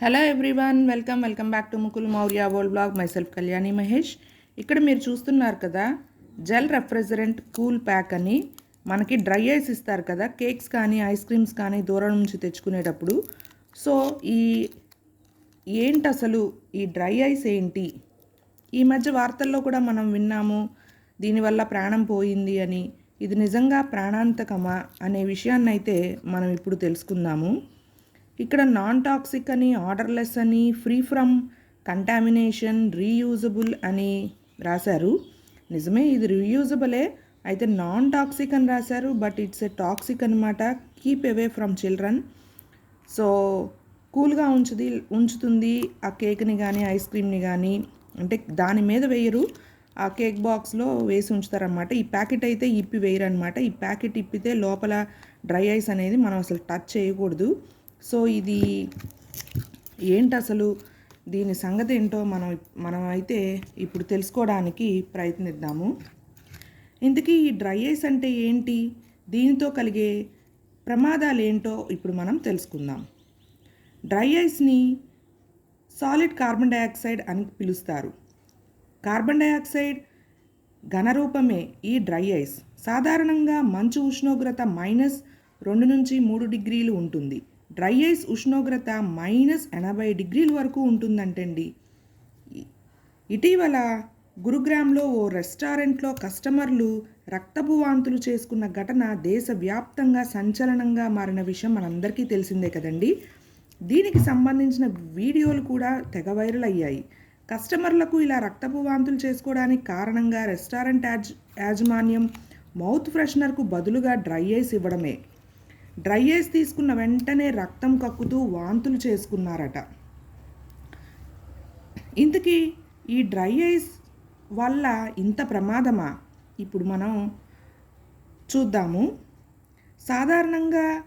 Hello everyone welcome welcome back to Mukul Maurya world blog myself Kalyani Mahesh ఇక్కడ మీరు చూస్తున్నారు కదా gel refrigerant cool pack అని మనకి డ్రై ఐస్ ఇస్తారు కదా కేక్స్ కానీ ఐస్ క్రీమ్స్ కానీ దూరం నుంచి తెచ్చుకునేటప్పుడు. సో ఈ ఏంటి అసలు ఈ డ్రై ఐస్ ఏంటి? ఈ మధ్య వార్తల్లో కూడా మనం విన్నాము దీనివల్ల ప్రాణం పోయింది అని. ఇది నిజంగా ప్రాణాంతకమా అనే విషయాన్నైతే మనం ఇప్పుడు తెలుసుకుందాము. ఇక్కడ నాన్ టాక్సిక్ అని ఆర్డర్లెస్ అని ఫ్రీ ఫ్రమ్ కంటామినేషన్ రీయూజబుల్ అని రాశారు. నిజమే ఇది రీయూజబులే అయితే నాన్ టాక్సిక్ అని రాశారు బట్ ఇట్స్ ఎ టాక్సిక్ అనమాట keep away from children so కూల్గా ఉంచుది ఉంచుతుంది ఆ కేక్ని కానీ ఐస్ క్రీమ్ని కానీ అంటే దాని మీద వేయరు. ఆ కేక్ బాక్స్లో వేసి ఉంచుతారనమాట ఈ ప్యాకెట్ అయితే ఇప్పి వేయరు అనమాట ఈ ప్యాకెట్ ఇప్పితే లోపల డ్రై ఐస్ అనేది మనం అసలు టచ్ చేయకూడదు. సో ఇది ఏంటి అసలు దీని సంగతి ఏంటో మనం మనం అయితే ఇప్పుడు తెలుసుకోవడానికి ప్రయత్నిద్దాము. ఇంతకీ ఈ డ్రై ఐస్ అంటే ఏంటి? దీనితో కలిగే ప్రమాదాలు ఏంటో ఇప్పుడు మనం తెలుసుకుందాం. డ్రై ఐస్ని సాలిడ్ కార్బన్ డయాక్సైడ్ అని పిలుస్తారు. కార్బన్ డయాక్సైడ్ ఘనరూపమే ఈ డ్రై ఐస్. సాధారణంగా మంచు ఉష్ణోగ్రత మైనస్ రెండు నుంచి మూడు డిగ్రీలు ఉంటుంది. డ్రై ఐస్ ఉష్ణోగ్రత మైనస్ ఎనభై డిగ్రీల వరకు ఉంటుందంటండి. ఇటీవల గురుగ్రామ్లో ఓ రెస్టారెంట్లో కస్టమర్లు రక్తపు వాంతులు చేసుకున్న ఘటన దేశవ్యాప్తంగా సంచలనంగా మారిన విషయం మనందరికీ తెలిసిందే కదండి. దీనికి సంబంధించిన వీడియోలు కూడా తెగ వైరల్ అయ్యాయి. కస్టమర్లకు ఇలా రక్తపు వాంతులు చేసుకోవడానికి కారణంగా రెస్టారెంట్ యాజ్ యాజమాన్యం మౌత్ ఫ్రెషనర్కు బదులుగా డ్రై ఐస్ ఇవ్వడమే. డ్రై ఐస్ తీసుకున్న వెంటనే రక్తం కక్కుతూ వాంతులు చేసుకున్నారట. ఇంతకీ ఈ డ్రై ఐస్ వల్ల ఇంత ప్రమాదమా? ఇప్పుడు మనం చూద్దాము. సాధారణంగా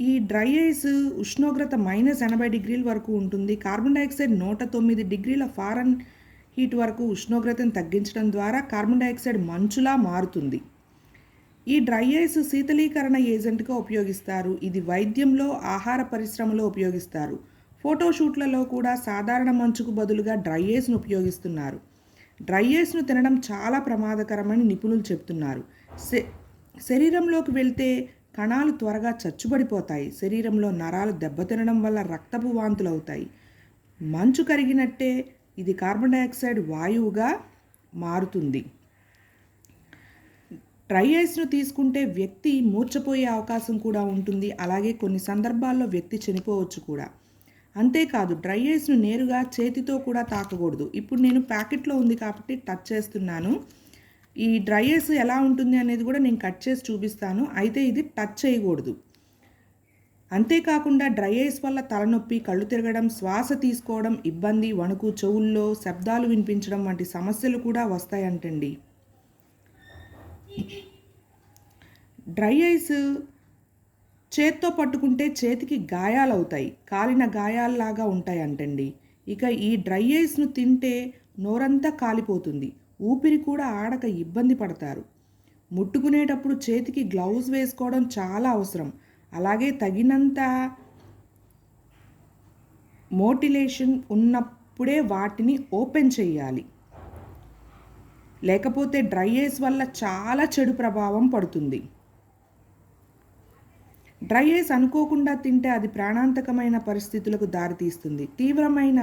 ఈ డ్రై ఐస్ ఉష్ణోగ్రత మైనస్ ఎనభై డిగ్రీల వరకు ఉంటుంది. కార్బన్ డైఆక్సైడ్ నూట తొమ్మిది డిగ్రీల ఫారెన్ హీట్ వరకు ఉష్ణోగ్రతను తగ్గించడం ద్వారా కార్బన్ డైఆక్సైడ్ మంచులా మారుతుంది. ఈ డ్రై ఐస్ శీతలీకరణ ఏజెంట్గా ఉపయోగిస్తారు. ఇది వైద్యంలో ఆహార పరిశ్రమలో ఉపయోగిస్తారు. ఫోటోషూట్లలో కూడా సాధారణ మంచుకు బదులుగా డ్రై ఐస్ను ఉపయోగిస్తున్నారు. డ్రై ఐస్ను తినడం చాలా ప్రమాదకరమని నిపుణులు చెప్తున్నారు. శ- శరీరంలోకి వెళ్తే కణాలు త్వరగా చచ్చుబడిపోతాయి. శరీరంలో నరాలు దెబ్బతినడం వల్ల రక్తపు వాంతులు అవుతాయి. మంచు కరిగినట్టే ఇది కార్బన్ డైఆక్సైడ్ వాయువుగా మారుతుంది. డ్రై ఐస్ను తీసుకుంటే వ్యక్తి మూర్చపోయే అవకాశం కూడా ఉంటుంది. అలాగే కొన్ని సందర్భాల్లో వ్యక్తి చనిపోవచ్చు కూడా. అంతేకాదు డ్రై ఐస్ను నేరుగా చేతితో కూడా తాకకూడదు. ఇప్పుడు నేను ప్యాకెట్లో ఉంది కాబట్టి టచ్ చేస్తున్నాను. ఈ డ్రై ఐస్ ఎలా ఉంటుంది అనేది కూడా నేను కట్ చేసి చూపిస్తాను. అయితే ఇది టచ్ చేయకూడదు. అంతేకాకుండా డ్రై ఐస్ వల్ల తలనొప్పి కళ్ళు తిరగడం శ్వాస తీసుకోవడం ఇబ్బంది వణుకు చెవుల్లో శబ్దాలు వినిపించడం వంటి సమస్యలు కూడా వస్తాయంటండి. డ్రై ఐస్ చేత్తో పట్టుకుంటే చేతికి గాయాలవుతాయి. కాలిన గాయాల్లాగా ఉంటాయి అంటండి ఇక ఈ డ్రై ఐస్ను తింటే నోరంతా కాలిపోతుంది. ఊపిరి కూడా ఆడక ఇబ్బంది పడతారు. ముట్టుకునేటప్పుడు చేతికి గ్లౌజ్ వేసుకోవడం చాలా అవసరం. అలాగే తగినంత మోటిలేషన్ ఉన్నప్పుడే వాటిని ఓపెన్ చేయాలి. లేకపోతే డ్రై ఐస్ వల్ల చాలా చెడు ప్రభావం పడుతుంది. డ్రై ఐస్ అనుకోకుండా తింటే అది ప్రాణాంతకమైన పరిస్థితులకు దారితీస్తుంది. తీవ్రమైన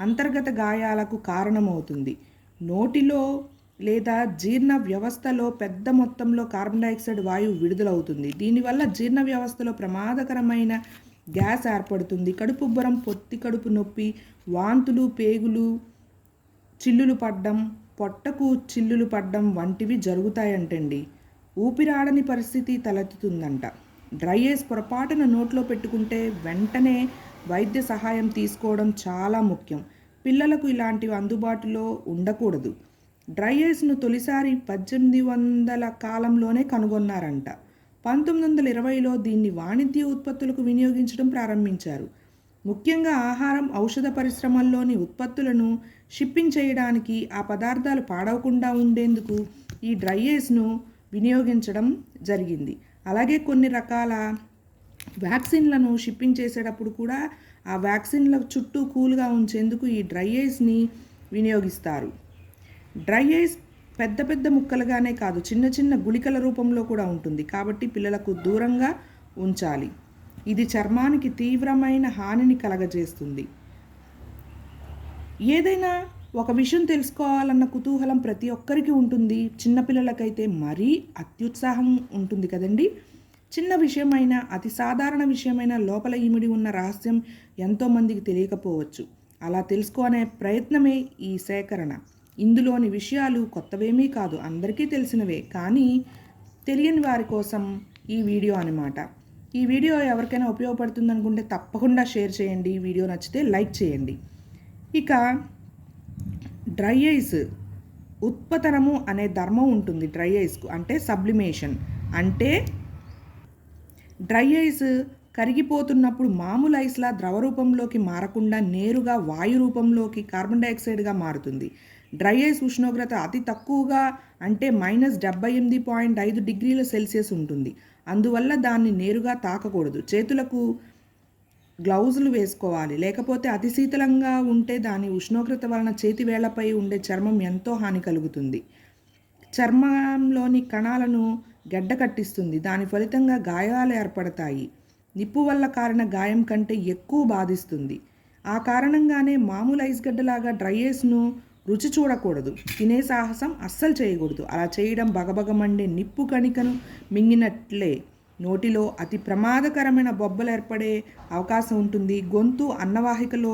అంతర్గత గాయాలకు కారణమవుతుంది. నోటిలో లేదా జీర్ణ వ్యవస్థలో పెద్ద మొత్తంలో కార్బన్ డైఆక్సైడ్ వాయువు విడుదలవుతుంది. దీనివల్ల జీర్ణ వ్యవస్థలో ప్రమాదకరమైన గ్యాస్ ఏర్పడుతుంది. కడుపుబ్బరం పొత్తి కడుపు నొప్పి వాంతులు పేగులు చిల్లులు పడ్డం పొట్టకు చిల్లులు పడ్డం వంటివి జరుగుతాయంటండి. ఊపిరాడని పరిస్థితి తలెత్తుతుందంట. డ్రై ఐస్ పొరపాటున నోట్లో పెట్టుకుంటే వెంటనే వైద్య సహాయం తీసుకోవడం చాలా ముఖ్యం. పిల్లలకు ఇలాంటివి అందుబాటులో ఉండకూడదు. డ్రై ఐస్ను తొలిసారి పద్దెనిమిది వందల కాలంలోనే కనుగొన్నారంట. పంతొమ్మిది వందల ఇరవైలో దీన్ని వాణిజ్య ఉత్పత్తులకు వినియోగించడం ప్రారంభించారు. ముఖ్యంగా ఆహారం ఔషధ పరిశ్రమల్లోని ఉత్పత్తులను షిప్పింగ్ చేయడానికి ఆ పదార్థాలు పాడవకుండా ఉండేందుకు ఈ డ్రైయేజ్ను వినియోగించడం జరిగింది. అలాగే కొన్ని రకాల వ్యాక్సిన్లను షిప్పింగ్ చేసేటప్పుడు కూడా ఆ వ్యాక్సిన్ల చుట్టూ కూల్గా ఉంచేందుకు ఈ డ్రై ఐస్ని వినియోగిస్తారు. డ్రై ఐస్ పెద్ద పెద్ద ముక్కలుగానే కాదు చిన్న చిన్న గుళికల రూపంలో కూడా ఉంటుంది. కాబట్టి పిల్లలకు దూరంగా ఉంచాలి. ఇది చర్మానికి తీవ్రమైన హానిని కలగజేస్తుంది. ఏదైనా ఒక విషయం తెలుసుకోవాలన్న కుతూహలం ప్రతి ఒక్కరికి ఉంటుంది. చిన్నపిల్లలకైతే మరీ అత్యుత్సాహం ఉంటుంది కదండి. చిన్న విషయమైన అతి సాధారణ విషయమైన లోపల ఇమిడి ఉన్న రహస్యం ఎంతోమందికి తెలియకపోవచ్చు. అలా తెలుసుకునే ప్రయత్నమే ఈ సేకరణ. ఇందులోని విషయాలు కొత్తవేమీ కాదు. అందరికీ తెలిసినవే. కానీ తెలియని వారి కోసం ఈ వీడియో అనమాట ఈ వీడియో ఎవరికైనా ఉపయోగపడుతుంది అనుకుంటే తప్పకుండా షేర్ చేయండి. వీడియో నచ్చితే లైక్ చేయండి. ఇక డ్రై ఐస్ ఉత్పతనము అనే ధర్మం ఉంటుంది డ్రై ఐస్కు. అంటే సబ్లిమేషన్. అంటే డ్రై ఐస్ కరిగిపోతున్నప్పుడు మామూలు ఐస్లా ద్రవ రూపంలోకి మారకుండా నేరుగా వాయు రూపంలోకి కార్బన్ డైఆక్సైడ్గా మారుతుంది. డ్రై ఐస్ ఉష్ణోగ్రత అతి తక్కువగా అంటే మైనస్ డెబ్బై ఎనిమిది పాయింట్ ఐదు డిగ్రీల సెల్సియస్ ఉంటుంది. అందువల్ల దాన్ని నేరుగా తాకకూడదు. చేతులకు గ్లౌజులు వేసుకోవాలి. లేకపోతే అతి శీతలంగా ఉంటే దాని ఉష్ణోగ్రత వలన చేతి వేళ్ళపై ఉండే చర్మం ఎంతో హాని కలుగుతుంది. చర్మంలోని కణాలను గడ్డ కట్టిస్తుంది. దాని ఫలితంగా గాయాలు ఏర్పడతాయి. నిప్పు వల్ల కారణ గాయం కంటే ఎక్కువ బాధిస్తుంది. ఆ కారణంగానే మామూలు ఐస్ గడ్డలాగా డ్రై ఐస్ను రుచి చూడకూడదు. తినే సాహసం అస్సలు చేయకూడదు. అలా చేయడం బగబగమండే నిప్పు కణికను మింగినట్లే. నోటిలో అతి ప్రమాదకరమైన బొబ్బలు ఏర్పడే అవకాశం ఉంటుంది. గొంతు అన్నవాహికలో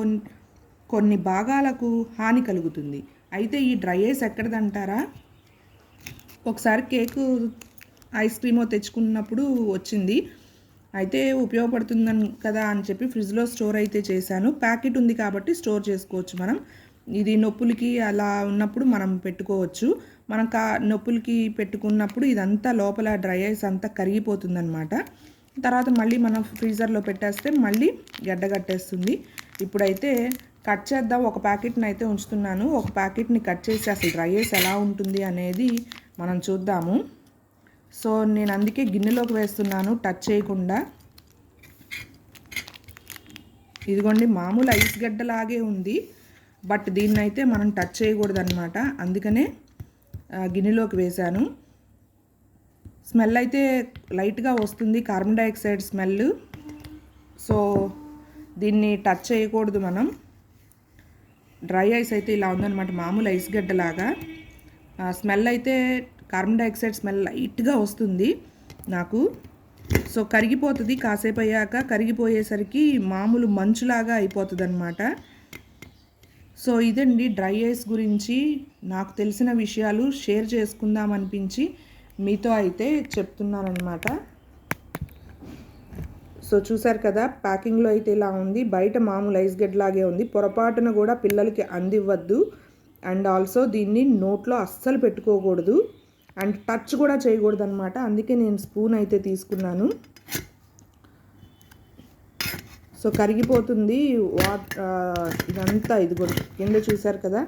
కొన్ని భాగాలకు హాని కలుగుతుంది. అయితే ఈ డ్రై ఐస్ ఎక్కడదంటారా? ఒకసారి కేకు ఐస్ క్రీమో తెచ్చుకున్నప్పుడు వచ్చింది. అయితే ఉపయోగపడుతుందని కదా అని చెప్పి ఫ్రిడ్జ్లో స్టోర్ అయితే చేశాను. ప్యాకెట్ ఉంది కాబట్టి స్టోర్ చేసుకోవచ్చు మనం. ఇది నొప్పులకి అలా ఉన్నప్పుడు మనం పెట్టుకోవచ్చు. మనం కా నొప్పులకి పెట్టుకున్నప్పుడు ఇదంతా లోపల డ్రై ఐస్ అంతా కరిగిపోతుందనమాట తర్వాత మళ్ళీ మనం ఫ్రీజర్లో పెట్టేస్తే మళ్ళీ గడ్డ కట్టేస్తుంది. ఇప్పుడైతే కట్ చేద్దాం. ఒక ప్యాకెట్ని అయితే ఉంచుతున్నాను. ఒక ప్యాకెట్ని కట్ చేసి అసలు డ్రై ఐస్ ఎలా ఉంటుంది అనేది మనం చూద్దాము. సో నేను అందుకే గిన్నెలోకి వేస్తున్నాను. టచ్ చేయకుండా. ఇదిగోండి మామూలు ఐస్ గడ్డలాగే ఉంది. బట్ దీన్ని అయితే మనం టచ్ చేయకూడదు అనమాట అందుకనే గిన్నెలోకి వేశాను. స్మెల్ అయితే లైట్గా వస్తుంది కార్బన్ డైఆక్సైడ్ స్మెల్ సో దీన్ని టచ్ చేయకూడదు మనం. డ్రై ఐస్ అయితే ఇలా ఉందన్నమాట మామూలు ఐస్ గడ్డలాగా. స్మెల్ అయితే కార్బన్ డైఆక్సైడ్ స్మెల్ లైట్గా వస్తుంది నాకు. సో కరిగిపోతుంది కాసేపు అయ్యాక కరిగిపోయేసరికి మామూలు మంచులాగా అయిపోతుంది అనమాట సో ఇదండి డ్రై ఐస్ గురించి నాకు తెలిసిన విషయాలు షేర్ చేసుకుందాం అనిపించి మీతో అయితే చెప్తున్నానమాట సో చూసారు కదా ప్యాకింగ్లో అయితే ఇలా ఉంది. బయట మామూలు ఐస్ గడ్లాగే ఉంది. పొరపాటున కూడా పిల్లలకి అందివ్వద్దు. అండ్ ఆల్సో దీన్ని నోట్లో అస్సలు పెట్టుకోకూడదు. అండ్ టచ్ కూడా చేయకూడదు అనమాట అందుకే నేను స్పూన్ అయితే తీసుకున్నాను. సో కరిగిపోతుంది వాట్ ఇదంతా ఇదిగోండి. కింద చూసారు కదా?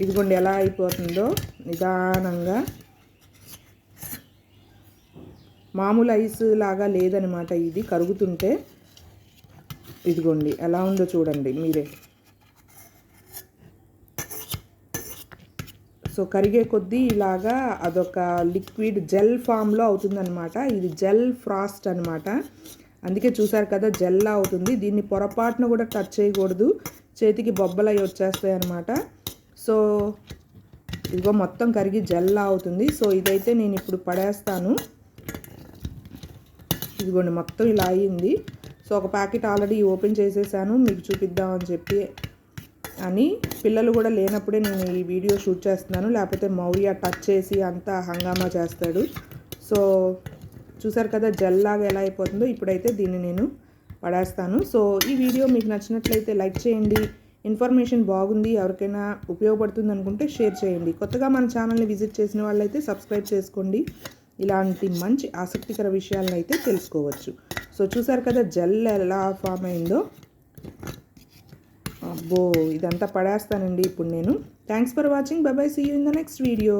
ఇదిగోండి ఎలా అయిపోతుందో నిదానంగా. మామూలు ఐస్ లాగా లేదనమాట ఇది కరుగుతుంటే. ఇదిగోండి ఎలా ఉందో చూడండి మీరే. సో కరిగే కొద్దీ ఇలాగా అదొక లిక్విడ్ జెల్ ఫామ్లో అవుతుందన్నమాట. ఇది జెల్ ఫ్రాస్ట్ అనమాట అందుకే చూసారు కదా జెల్లా అవుతుంది. దీన్ని పొరపాటున కూడా టచ్ చేయకూడదు. చేతికి బొబ్బలు అవి వచ్చేస్తాయి అనమాట సో ఇదిగో మొత్తం కరిగి జెల్లా అవుతుంది. సో ఇదైతే నేను ఇప్పుడు పడేస్తాను. ఇదిగోండి మొత్తం ఇలా అయ్యింది. సో ఒక ప్యాకెట్ ఆల్రెడీ ఓపెన్ చేసేసాను. మీకు చూపిద్దామని చెప్పి అని. పిల్లలు కూడా లేనప్పుడే నేను ఈ వీడియో షూట్ చేస్తున్నాను. లేకపోతే మౌర్య టచ్ చేసి అంతా హంగామా చేస్తాడు. సో చూసారు కదా జెల్ లాగా ఎలా అయిపోతుందో ఇప్పుడైతే దీన్ని నేను పడేస్తాను. సో ఈ వీడియో మీకు నచ్చినట్లయితే లైక్ చేయండి. ఇన్ఫర్మేషన్ బాగుంది ఎవరికైనా ఉపయోగపడుతుంది అనుకుంటే షేర్ చేయండి. కొత్తగా మన ఛానల్ని విజిట్ చేసిన వాళ్ళైతే సబ్స్క్రైబ్ చేసుకోండి. ఇలాంటి మంచి ఆసక్తికర విషయాలను అయితే తెలుసుకోవచ్చు. సో చూసారు కదా జెల్ ఎలా ఫామ్ అయిందో. అబ్బో ఇదంతా పడేస్తానండి ఇప్పుడు నేను. Thanks for watching bye see you in the next video